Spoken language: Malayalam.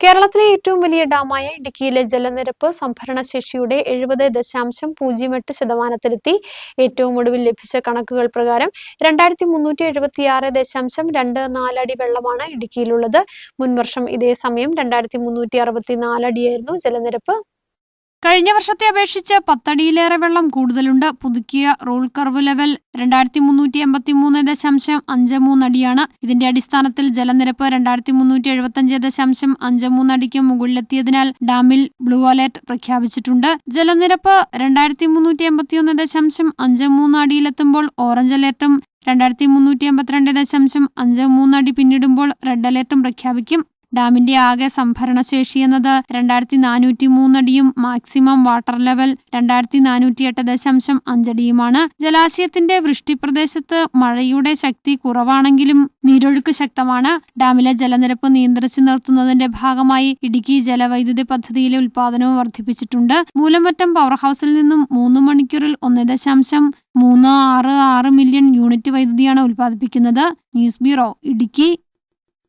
കേരളത്തിലെ ഏറ്റവും വലിയ ഡാമായ ഇടുക്കിയിലെ ജലനിരപ്പ് സംഭരണ ശേഷിയുടെ എഴുപത് ദശാംശം പൂജ്യം എട്ട് ശതമാനത്തിലെത്തി. ഏറ്റവും ഒടുവിൽ ലഭിച്ച കണക്കുകൾ പ്രകാരം രണ്ടായിരത്തി മുന്നൂറ്റി എഴുപത്തി ആറ് ദശാംശം രണ്ട് നാലടി വെള്ളമാണ് ഇടുക്കിയിലുള്ളത്. മുൻവർഷം ഇതേ സമയം രണ്ടായിരത്തി മുന്നൂറ്റി അറുപത്തി നാലടിയായിരുന്നു ജലനിരപ്പ്. കഴിഞ്ഞ വർഷത്തെ അപേക്ഷിച്ച് പത്തടിയിലേറെ വെള്ളം കൂടുതലുണ്ട്. പുതുക്കിയ റോൾ കർവ് ലെവൽ രണ്ടായിരത്തി മുന്നൂറ്റി എൺപത്തി മൂന്ന് ദശാംശം അഞ്ച് മൂന്ന് അടിയാണ്. ഇതിന്റെ അടിസ്ഥാനത്തിൽ ജലനിരപ്പ് രണ്ടായിരത്തി മുന്നൂറ്റി എഴുപത്തഞ്ച് ദശാംശം അഞ്ച് മൂന്ന് അടിക്ക് മുകളിലെത്തിയതിനാൽ ഡാമിൽ ബ്ലൂ അലർട്ട് പ്രഖ്യാപിച്ചിട്ടുണ്ട്. ജലനിരപ്പ് രണ്ടായിരത്തി മുന്നൂറ്റി എൺപത്തിയൊന്ന് ദശാംശം അഞ്ച് മൂന്ന് അടിയിലെത്തുമ്പോൾ ഓറഞ്ച് അലർട്ടും രണ്ടായിരത്തി മുന്നൂറ്റി എൺപത്തിരണ്ട് ദശാംശം അഞ്ച് മൂന്ന് അടി പിന്നിടുമ്പോൾ റെഡ് അലർട്ടും പ്രഖ്യാപിക്കും. ഡാമിന്റെ ആകെ സംഭരണശേഷി എന്നത് രണ്ടായിരത്തി നാനൂറ്റി മൂന്നടിയും മാക്സിമം വാട്ടർ ലെവൽ രണ്ടായിരത്തി നാനൂറ്റി എട്ട് ദശാംശം അഞ്ചടിയുമാണ് ജലാശയത്തിന്റെ വൃഷ്ടിപ്രദേശത്ത് മഴയുടെ ശക്തി കുറവാണെങ്കിലും നീരൊഴുക്ക് ശക്തമാണ്. ഡാമിലെ ജലനിരപ്പ് നിയന്ത്രിച്ചു നിർത്തുന്നതിന്റെ ഭാഗമായി ഇടുക്കി ജലവൈദ്യുതി പദ്ധതിയിലെ ഉൽപാദനവും വർദ്ധിപ്പിച്ചിട്ടുണ്ട്. മൂലമറ്റം പവർ ഹൗസിൽ നിന്നും മൂന്ന് മണിക്കൂറിൽ ഒന്ന് ദശാംശം മൂന്ന് ആറ് ആറ് മില്യൺ യൂണിറ്റ് വൈദ്യുതിയാണ് ഉൽപ്പാദിപ്പിക്കുന്നത് ന്യൂസ് ബ്യൂറോ ഇടുക്കി.